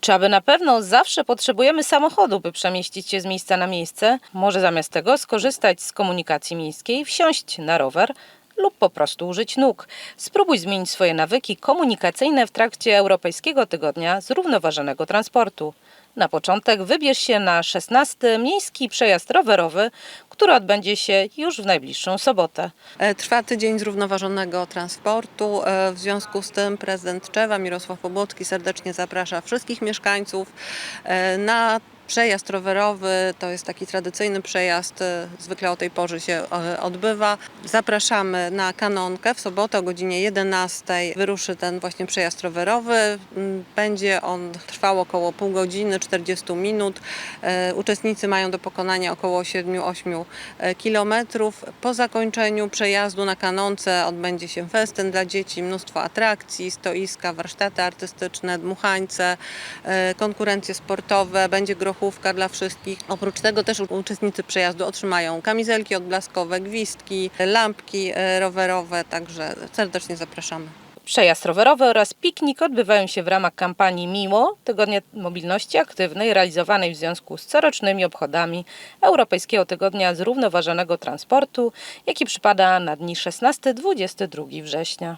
Czy aby na pewno zawsze potrzebujemy samochodu, by przemieścić się z miejsca na miejsce? Może zamiast tego skorzystać z komunikacji miejskiej, wsiąść na rower lub po prostu użyć nóg. Spróbuj zmienić swoje nawyki komunikacyjne w trakcie Europejskiego Tygodnia Zrównoważonego Transportu. Na początek wybierz się na 16. Miejski Przejazd Rowerowy, który odbędzie się już w najbliższą sobotę. E, Trwa tydzień zrównoważonego transportu. E, W związku z tym prezydent Czewa Mirosław Pobłocki serdecznie zaprasza wszystkich mieszkańców e, na przejazd rowerowy. To jest taki tradycyjny przejazd, e, zwykle o tej porze się e, odbywa. Zapraszamy na Kanonkę w sobotę o godzinie 11. Wyruszy ten właśnie przejazd rowerowy. M, Będzie on trwał około pół godziny, 40 minut. E, Uczestnicy mają do pokonania około 7-8 e, kilometrów. Po zakończeniu przejazdu na kanonce odbędzie się festyn dla dzieci, mnóstwo atrakcji, stoiska, warsztaty artystyczne, dmuchańce, konkurencje sportowe, będzie grochówka dla wszystkich. Oprócz tego też uczestnicy przejazdu otrzymają kamizelki odblaskowe, gwizdki, lampki e, rowerowe, także serdecznie zapraszamy. Przejazd rowerowy oraz piknik odbywają się w ramach kampanii Miło Tygodnia Mobilności Aktywnej realizowanej w związku z corocznymi obchodami Europejskiego Tygodnia Zrównoważonego Transportu, jaki przypada na dni 16-22 września.